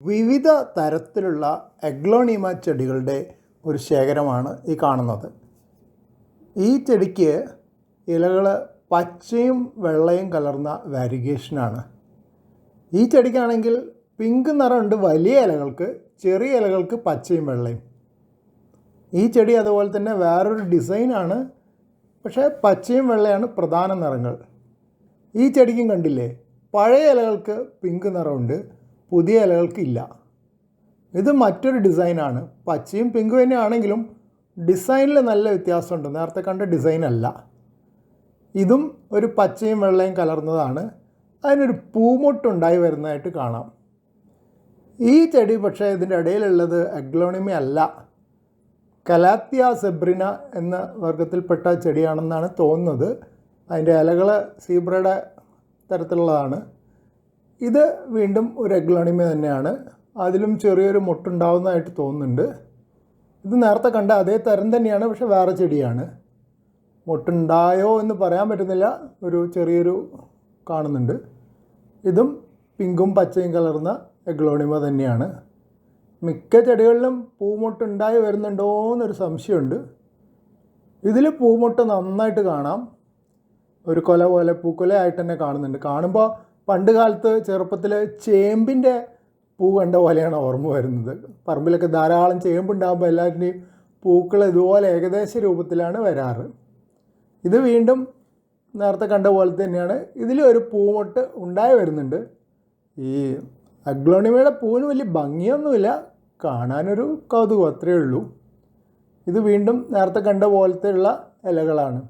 വിവിധ തരത്തിലുള്ള എഗ്ലോണിമ ചെടികളുടെ ഒരു ശേഖരമാണ് ഈ കാണുന്നത്. ഈ ചെടിക്ക് ഇലകൾ പച്ചയും വെള്ളയും കലർന്ന വാരിഗേഷനാണ്. ഈ ചെടിക്കാണെങ്കിൽ പിങ്ക് നിറമുണ്ട് വലിയ ഇലകൾക്ക് ചെറിയ ഇലകൾക്ക് പച്ചയും വെള്ളയും. ഈ ചെടി അതുപോലെ തന്നെ വേറൊരു ഡിസൈനാണ് പക്ഷേ പച്ചയും വെള്ളയാണ് പ്രധാന നിറങ്ങൾ. ഈ ചെടിക്കും കണ്ടില്ലേ പഴയ ഇലകൾക്ക് പിങ്ക് നിറമുണ്ട് പുതിയ ഇലകൾക്കില്ല. ഇത് മറ്റൊരു ഡിസൈനാണ്. പച്ചയും പിങ്കും തന്നെ ആണെങ്കിലും ഡിസൈനിൽ നല്ല വ്യത്യാസമുണ്ട്. നേരത്തെ കണ്ട ഡിസൈൻ അല്ല ഇതും ഒരു പച്ചയും വെള്ളയും കലർന്നതാണ്. അതിനൊരു പൂമൊട്ടുണ്ടായി വരുന്നതായിട്ട് കാണാം. ഈ ചെടി പക്ഷേ ഇതിന്റെ ഇടയിലുള്ളത് അഗ്ലോണിമി അല്ല കലാത്തിയ സെബ്രിന എന്ന വർഗത്തിൽപ്പെട്ട ചെടിയാണെന്നാണ് തോന്നുന്നത്. അതിന്റെ ഇലകൾ സീബ്രയുടെ തരത്തിലുള്ളതാണ്. ഇത് വീണ്ടും ഒരു എഗ്ലോണിമ തന്നെയാണ്. അതിലും ചെറിയൊരു മുട്ടുണ്ടാവുന്നതായിട്ട് തോന്നുന്നുണ്ട്. ഇത് നേരത്തെ കണ്ട അതേ തരം തന്നെയാണ് പക്ഷെ വേറെ ചെടിയാണ്. മുട്ടുണ്ടായോ എന്ന് പറയാൻ പറ്റുന്നില്ല. ഒരു ചെറിയൊരു കാണുന്നുണ്ട്. ഇതും പിങ്കും പച്ചയും കലർന്ന എഗ്ലോണിമ തന്നെയാണ്. മിക്ക ചെടികളിലും പൂമൊട്ടുണ്ടായി വരുന്നുണ്ടോ എന്നൊരു സംശയമുണ്ട്. ഇതിൽ പൂമുട്ട് നന്നായിട്ട് കാണാം. ഒരു കൊല പോലെ പൂക്കൊലയായിട്ട് തന്നെ കാണുന്നുണ്ട്. കാണുമ്പോൾ പണ്ട് കാലത്ത് ചെറുപ്പത്തിൽ ചേമ്പിന്റെ പൂ കണ്ട പോലെയാണ് ഓർമ്മ വരുന്നത്. പറമ്പിലൊക്കെ ധാരാളം ചേമ്പുണ്ടാകുമ്പോൾ എല്ലാവരുടെയും പൂക്കൾ ഇതുപോലെ ഏകദേശ രൂപത്തിലാണ് വരാറ്. ഇത് വീണ്ടും നേരത്തെ കണ്ട പോലെ തന്നെയാണ് ഒരു പൂമൊട്ട് ഉണ്ടായി വരുന്നുണ്ട്. ഈ അഗ്ലോണിമയുടെ പൂവിന് വലിയ ഭംഗിയൊന്നുമില്ല കാണാനൊരു കൗതുകം അത്രയേ ഉള്ളൂ. ഇത് വീണ്ടും നേരത്തെ കണ്ട പോലത്തെയുള്ള ഇലകളാണ്.